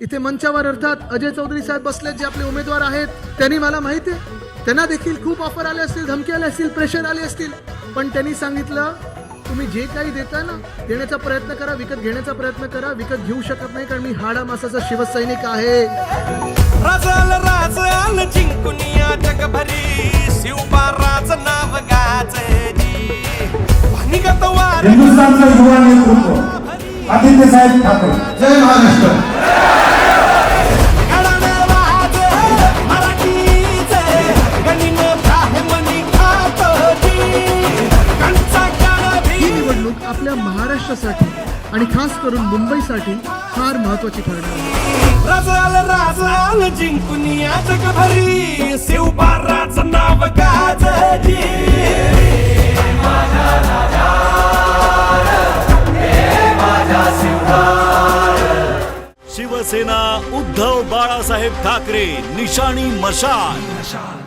इथे मंचावर अर्थात अजय चौधरी साहेब बसलेत जे आपले उमेदवार आहेत त्यांनी मला माहिती आहे. त्यांना देखील खूप ऑफर आले असतील धमकी आले असतील प्रेशर आले असतील. पण त्यांनी सांगितलं तुम्ही जे काही देता ना देण्याचा प्रयत्न करा विकत घेण्याचा प्रयत्न करा विकत घेऊ शकत नाही कारण मी हाडा मासाचा शिवसैनिक आहे. हिंदुस्थानचं युवा नेतृत्व आदित्य साहेब ठाकरे. जय महाराष्ट्र. निवडणूक आपल्या महाराष्ट्रासाठी आणि खास करून मुंबईसाठी फार महत्वाची ठरणार आहे. राजाल राजाल जिंकून या जगभरी शिवबाराच नाव गाजली. शिवसेना उद्धव बाळासाहेब ठाकरे निशाणी मशाल.